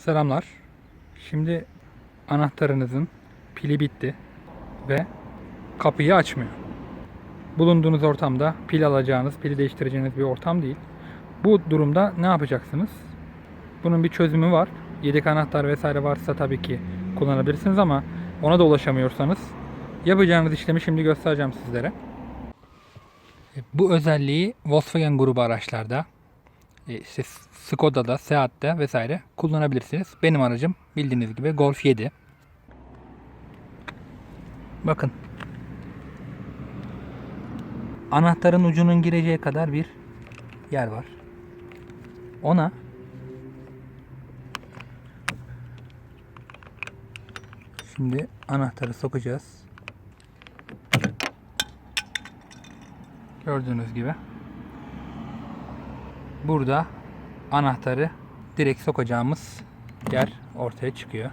Selamlar. Şimdi anahtarınızın pili bitti ve kapıyı açmıyor. Bulunduğunuz ortamda pil alacağınız, pili değiştireceğiniz bir ortam değil. Bu durumda ne yapacaksınız? Bunun bir çözümü var. Yedek anahtar vesaire varsa tabii ki kullanabilirsiniz ama ona da ulaşamıyorsanız yapacağınız işlemi şimdi göstereceğim sizlere. E, Bu özelliği Volkswagen grubu araçlarda işte Skoda'da, Seat'te vesaire kullanabilirsiniz. Benim aracım bildiğiniz gibi Golf 7. Bakın. Anahtarın ucunun gireceği kadar bir yer var. Ona Şimdi anahtarı sokacağız. Gördüğünüz gibi. Burada anahtarı direkt sokacağımız yer ortaya çıkıyor.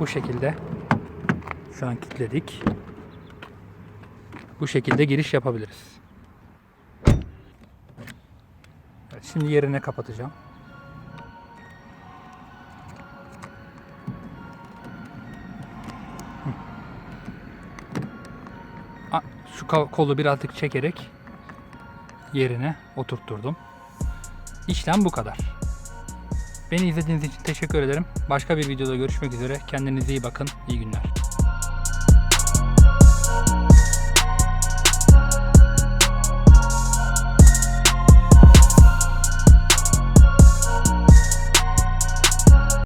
Bu şekilde şu an kilitledik. Bu şekilde giriş yapabiliriz. Şimdi yerine kapatacağım. Şu kol- kolu birazcık çekerek yerine oturtturdum. İşlem bu kadar. Beni izlediğiniz için teşekkür ederim. Başka bir videoda görüşmek üzere. Kendinize iyi bakın. İyi günler.